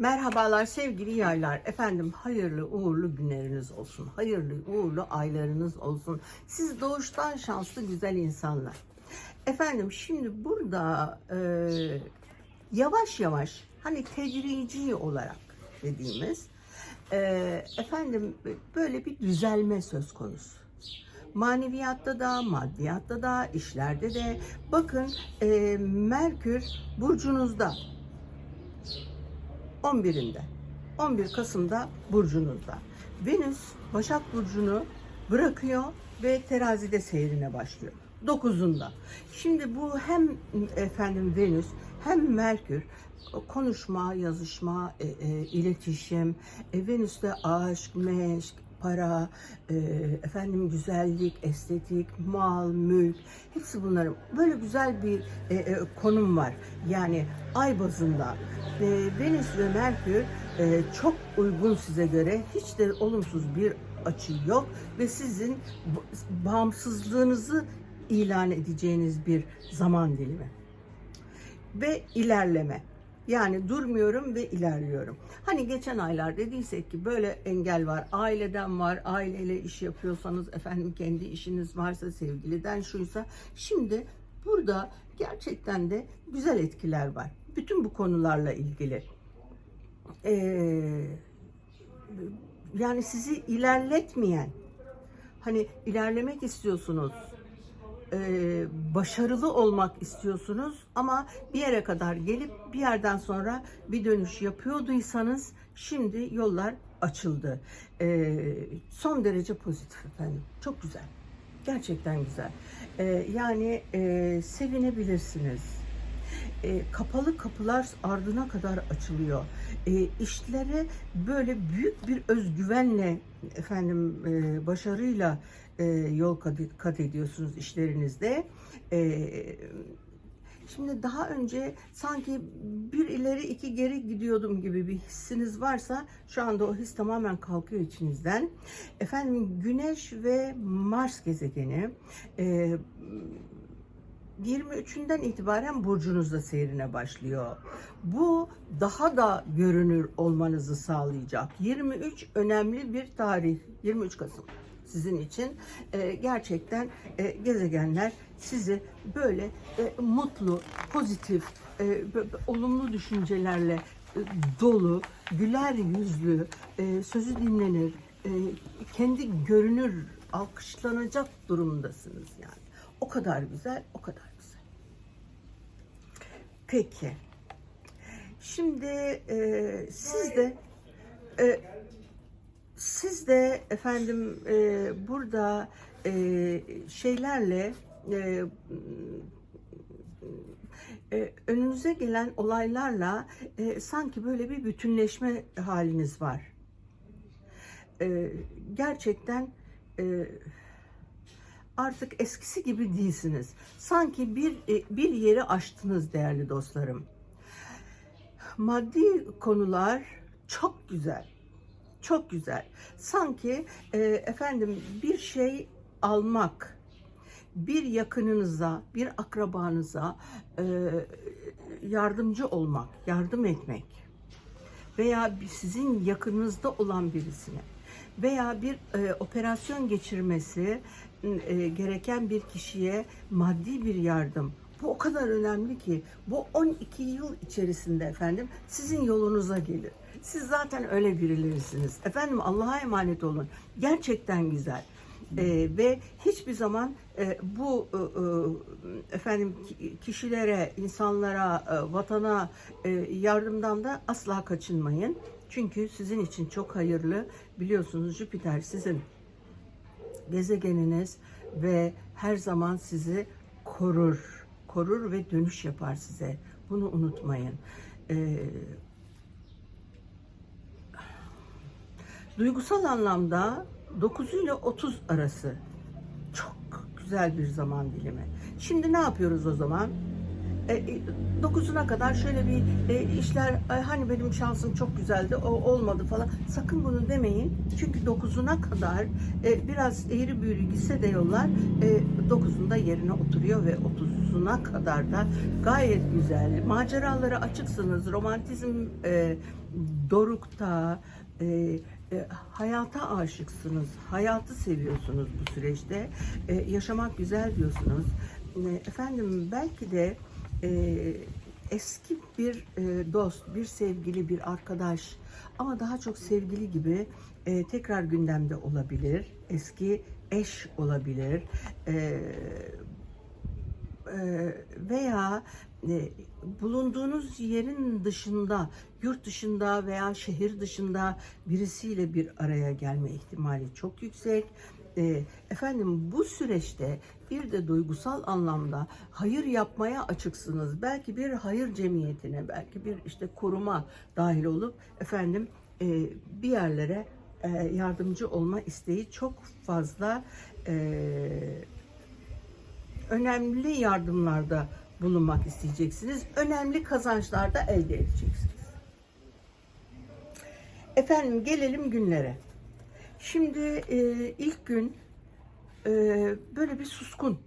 Merhabalar sevgili yaylar. Efendim hayırlı uğurlu günleriniz olsun. Hayırlı uğurlu aylarınız olsun. Siz doğuştan şanslı güzel insanlar. Efendim şimdi burada e, yavaş yavaş hani tedrici olarak dediğimiz e, efendim böyle bir düzelme söz konusu. Maneviyatta da, maddiyatta da, işlerde de. Bakın e, Merkür burcunuzda. 11'inde. 11 Kasım'da burcunuzda. Venüs Başak Burcu'nu bırakıyor ve terazide seyrine başlıyor. 9'unda. Şimdi bu hem efendim Venüs hem Merkür konuşma, yazışma, e, e, iletişim, e, Venüs'te aşk, meşk, para, e, efendim güzellik, estetik, mal, mülk hepsi bunların böyle güzel bir e, e, konum var. Yani ay bazında e, Venüs ve Merkür e, çok uygun size göre hiç de olumsuz bir açı yok ve sizin bağımsızlığınızı ilan edeceğiniz bir zaman dilimi ve ilerleme. Yani durmuyorum ve ilerliyorum. Hani geçen aylar dediysek ki böyle engel var, aileden var, aileyle iş yapıyorsanız efendim kendi işiniz varsa sevgiliden şuysa. Şimdi burada gerçekten de güzel etkiler var. Bütün bu konularla ilgili. Ee, yani sizi ilerletmeyen, hani ilerlemek istiyorsunuz, e, başarılı olmak istiyorsunuz ama bir yere kadar gelip bir yerden sonra bir dönüş yapıyorduysanız şimdi yollar açıldı. E, son derece pozitif efendim. Çok güzel. Gerçekten güzel. E, yani e, sevinebilirsiniz. E, kapalı kapılar ardına kadar açılıyor. E, işlere böyle büyük bir özgüvenle efendim e, başarıyla e, yol kat, ediyorsunuz işlerinizde. E, şimdi daha önce sanki bir ileri iki geri gidiyordum gibi bir hissiniz varsa şu anda o his tamamen kalkıyor içinizden. Efendim Güneş ve Mars gezegeni e, 23'ünden itibaren burcunuzda seyrine başlıyor. Bu daha da görünür olmanızı sağlayacak. 23 önemli bir tarih. 23 Kasım sizin için e, gerçekten e, gezegenler sizi böyle e, mutlu, pozitif, e, olumlu düşüncelerle e, dolu, güler yüzlü, e, sözü dinlenir, e, kendi görünür, alkışlanacak durumdasınız yani. O kadar güzel, o kadar güzel. Peki. Şimdi e, siz de e, siz de efendim e, burada e, şeylerle e, e, önünüze gelen olaylarla e, sanki böyle bir bütünleşme haliniz var. E, gerçekten e, artık eskisi gibi değilsiniz. Sanki bir e, bir yeri aştınız değerli dostlarım. Maddi konular çok güzel. Çok güzel. Sanki e, efendim bir şey almak, bir yakınınıza, bir akrabanıza e, yardımcı olmak, yardım etmek veya sizin yakınınızda olan birisine veya bir e, operasyon geçirmesi e, gereken bir kişiye maddi bir yardım. Bu o kadar önemli ki bu 12 yıl içerisinde efendim sizin yolunuza gelir. Siz zaten öyle birilerisiniz. Efendim Allah'a emanet olun. Gerçekten güzel. E, ve hiçbir zaman e, bu e, e, efendim ki- kişilere, insanlara, e, vatana e, yardımdan da asla kaçınmayın. Çünkü sizin için çok hayırlı. Biliyorsunuz Jüpiter sizin gezegeniniz ve her zaman sizi korur. Korur ve dönüş yapar size. Bunu unutmayın. Ee, duygusal anlamda 9 ile 30 arası çok güzel bir zaman dilimi. Şimdi ne yapıyoruz o zaman? E, e, 9'una kadar şöyle bir e, işler "Ay, hani benim şansım çok güzeldi o olmadı falan. Sakın bunu demeyin. Çünkü 9'una kadar e, biraz eğri büğrü gitse de yollar e, 9'unda yerine oturuyor ve 30'una kadar da gayet güzel. Maceralara açıksınız. Romantizm e, dorukta e, e, hayata aşıksınız. Hayatı seviyorsunuz bu süreçte. E, yaşamak güzel diyorsunuz. E, efendim belki de e, eski bir e, dost, bir sevgili, bir arkadaş ama daha çok sevgili gibi e, tekrar gündemde olabilir. Eski eş olabilir. E, e, veya e, bulunduğunuz yerin dışında, yurt dışında veya şehir dışında birisiyle bir araya gelme ihtimali çok yüksek. E, efendim bu süreçte bir de duygusal anlamda hayır yapmaya açıksınız. Belki bir hayır cemiyetine, belki bir işte kuruma dahil olup efendim e, bir yerlere e, yardımcı olma isteği çok fazla e, önemli yardımlarda bulunmak isteyeceksiniz. Önemli kazançlar da elde edeceksiniz. Efendim gelelim günlere. Şimdi e, ilk gün e, böyle bir suskun.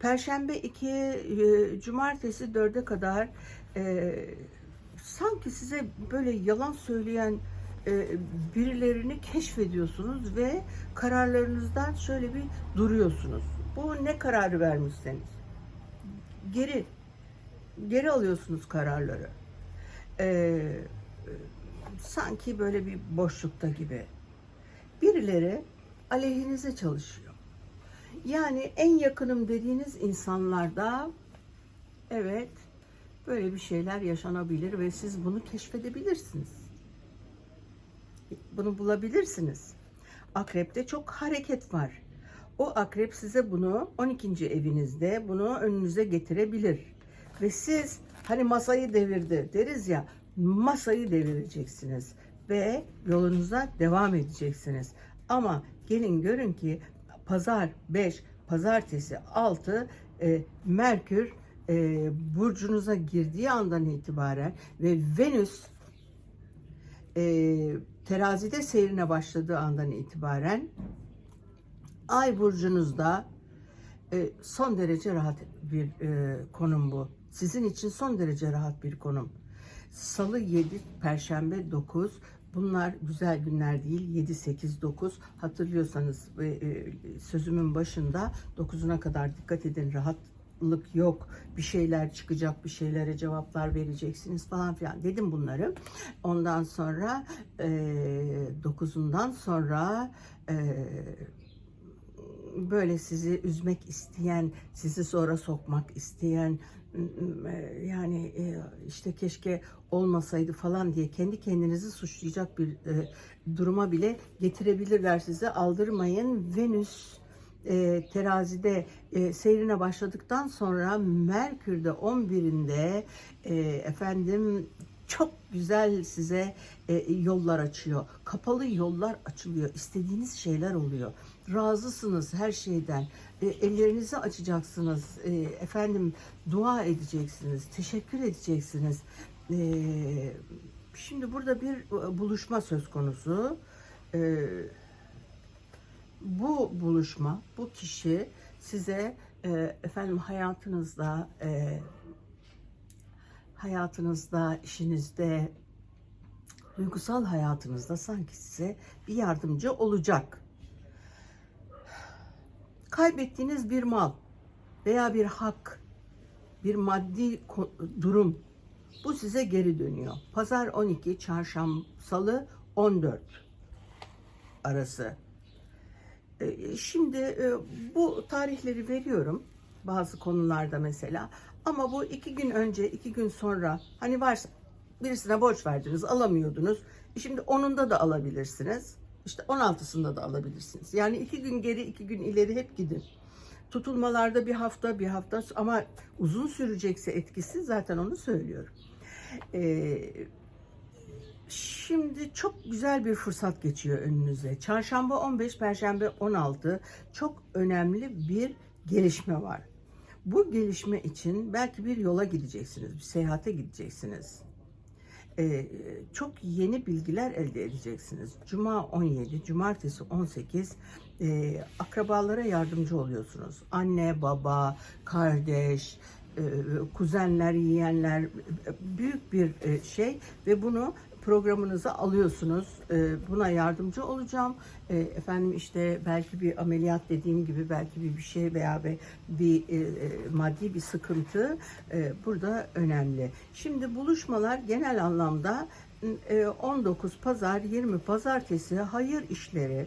Perşembe 2, e, cumartesi 4'e kadar e, sanki size böyle yalan söyleyen e, birilerini keşfediyorsunuz ve kararlarınızdan şöyle bir duruyorsunuz. Bu ne kararı vermişseniz. Geri, geri alıyorsunuz kararları. E, sanki böyle bir boşlukta gibi. Birileri aleyhinize çalışıyor. Yani en yakınım dediğiniz insanlarda evet böyle bir şeyler yaşanabilir ve siz bunu keşfedebilirsiniz. Bunu bulabilirsiniz. Akrepte çok hareket var. O akrep size bunu 12. evinizde bunu önünüze getirebilir. Ve siz hani masayı devirdi deriz ya masayı devireceksiniz ve yolunuza devam edeceksiniz. Ama gelin görün ki pazar 5, pazartesi 6 e, Merkür e, burcunuza girdiği andan itibaren ve Venüs e, terazide seyrine başladığı andan itibaren Ay burcunuzda e, son derece rahat bir e, konum bu. Sizin için son derece rahat bir konum. Salı 7, Perşembe 9. Bunlar güzel günler değil. 7, 8, 9. Hatırlıyorsanız e, e, sözümün başında 9'una kadar dikkat edin. Rahatlık yok. Bir şeyler çıkacak, bir şeylere cevaplar vereceksiniz falan filan. Dedim bunları. Ondan sonra e, 9'undan sonra e, böyle sizi üzmek isteyen, sizi sonra sokmak isteyen yani e, işte keşke olmasaydı falan diye kendi kendinizi suçlayacak bir e, duruma bile getirebilirler sizi. Aldırmayın. Venüs e, terazide e, seyrine başladıktan sonra Merkür'de 11'inde e, efendim çok güzel size e, yollar açıyor. Kapalı yollar açılıyor. İstediğiniz şeyler oluyor. Razısınız her şeyden. E, ellerinizi açacaksınız. E, efendim dua edeceksiniz. Teşekkür edeceksiniz. E, şimdi burada bir e, buluşma söz konusu. E, bu buluşma, bu kişi size e, efendim hayatınızda e, hayatınızda, işinizde, duygusal hayatınızda sanki size bir yardımcı olacak. Kaybettiğiniz bir mal veya bir hak, bir maddi durum bu size geri dönüyor. Pazar 12, çarşamba, salı 14 arası. E, şimdi e, bu tarihleri veriyorum bazı konularda mesela. Ama bu iki gün önce, iki gün sonra hani varsa birisine borç verdiniz, alamıyordunuz. E şimdi onunda da alabilirsiniz. İşte 16'sında da alabilirsiniz. Yani iki gün geri, iki gün ileri hep gidin. Tutulmalarda bir hafta, bir hafta ama uzun sürecekse etkisi zaten onu söylüyorum. Ee, şimdi çok güzel bir fırsat geçiyor önünüze. Çarşamba 15, Perşembe 16 çok önemli bir gelişme var. Bu gelişme için belki bir yola gideceksiniz, bir seyahate gideceksiniz. Ee, çok yeni bilgiler elde edeceksiniz. Cuma 17, cumartesi 18 e, akrabalara yardımcı oluyorsunuz. Anne, baba, kardeş, e, kuzenler, yeğenler e, büyük bir e, şey ve bunu programınıza alıyorsunuz. E, Buna yardımcı olacağım. E, Efendim işte belki bir ameliyat dediğim gibi belki bir bir şey veya bir, bir e, e, maddi bir sıkıntı e, burada önemli. Şimdi buluşmalar genel anlamda e, 19 pazar, 20 pazartesi hayır işleri,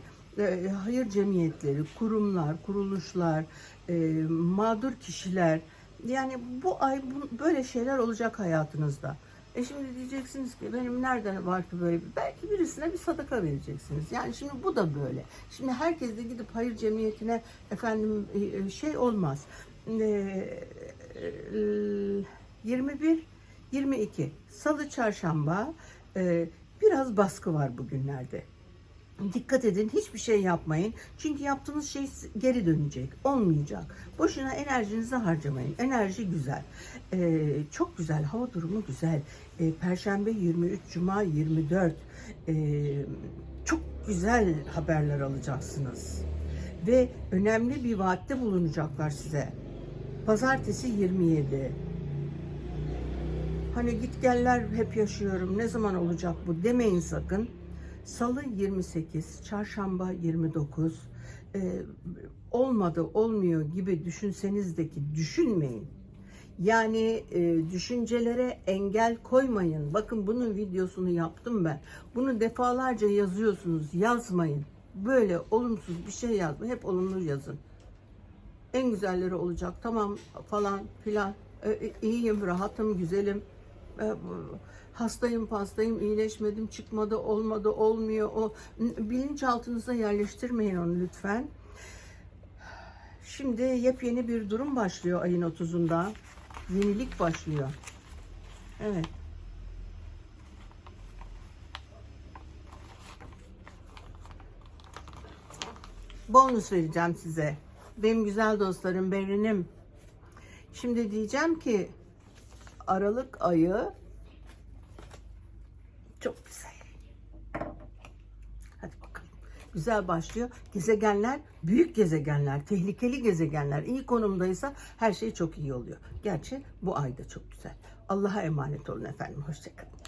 hayır cemiyetleri, kurumlar, kuruluşlar, e, mağdur kişiler yani bu ay böyle şeyler olacak hayatınızda. E şimdi diyeceksiniz ki benim nerede var ki böyle bir, belki birisine bir sadaka vereceksiniz. Yani şimdi bu da böyle. Şimdi herkes de gidip hayır cemiyetine efendim e, şey olmaz. E, e, 21 22 Salı çarşamba e, biraz baskı var bugünlerde. Dikkat edin hiçbir şey yapmayın. Çünkü yaptığınız şey geri dönecek. Olmayacak. Boşuna enerjinizi harcamayın. Enerji güzel. Ee, çok güzel. Hava durumu güzel. Ee, Perşembe 23, Cuma 24. Ee, çok güzel haberler alacaksınız. Ve önemli bir vaatte bulunacaklar size. Pazartesi 27. Hani git geller hep yaşıyorum. Ne zaman olacak bu demeyin sakın. Salı 28, çarşamba 29. Ee, olmadı, olmuyor gibi düşünseniz de ki düşünmeyin. Yani e, düşüncelere engel koymayın. Bakın bunun videosunu yaptım ben. Bunu defalarca yazıyorsunuz. Yazmayın. Böyle olumsuz bir şey yazmayın. Hep olumlu yazın. En güzelleri olacak. Tamam falan filan. E, iyiyim, rahatım, güzelim. E, hastayım, pastayım, iyileşmedim, çıkmadı, olmadı, olmuyor. O bilinçaltınıza yerleştirmeyin onu lütfen. Şimdi yepyeni bir durum başlıyor ayın 30'unda. Yenilik başlıyor. Evet. Bonus vereceğim size. Benim güzel dostlarım, Berinim. Şimdi diyeceğim ki Aralık ayı çok güzel. Hadi bakalım. Güzel başlıyor. Gezegenler, büyük gezegenler, tehlikeli gezegenler iyi konumdaysa her şey çok iyi oluyor. Gerçi bu ay da çok güzel. Allah'a emanet olun efendim. Hoşçakalın.